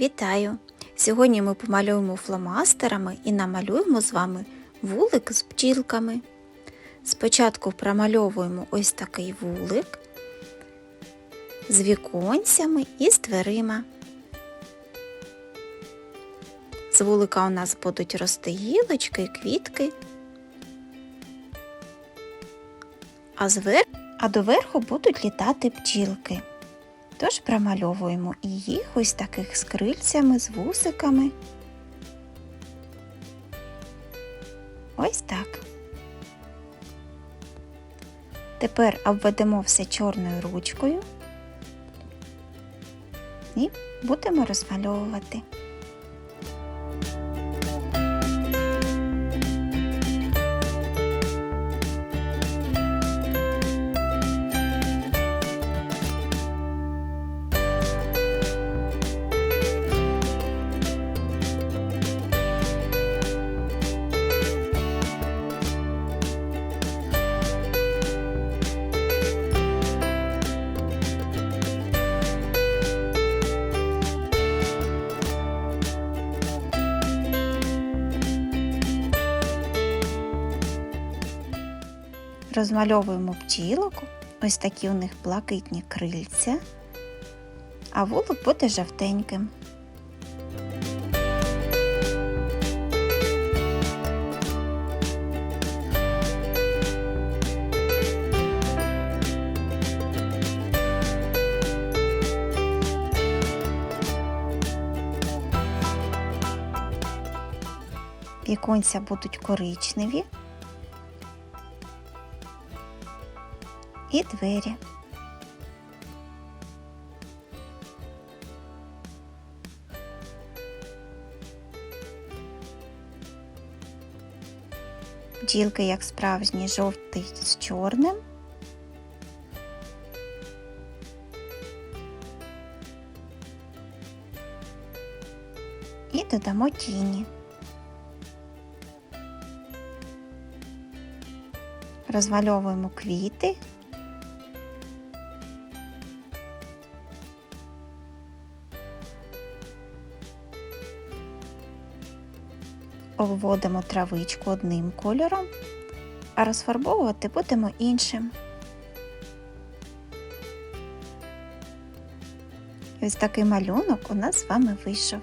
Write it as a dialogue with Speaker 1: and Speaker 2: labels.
Speaker 1: Вітаю! Сьогодні ми помалюємо фломастерами і намалюємо з вами вулик з бджілками. Спочатку промальовуємо ось такий вулик з віконцями і з дверима. З вулика у нас будуть рости гілочки, квітки. А, звер... а доверху будуть літати бджілки. Тож промальовуємо і їх ось таких з крильцями, з вусиками. Ось так. Тепер обведемо все чорною ручкою і будемо розмальовувати. Розмальовуємо бджілок, ось такі у них блакитні крильця, а вулик буде жовтеньким. Віконця будуть коричневі, і двері. Бджілки, як справжній жовтий з чорним. І додамо тіні. Розвальовуємо квіти. Обводимо травичку одним кольором, а розфарбовувати будемо іншим. І ось такий малюнок у нас з вами вийшов.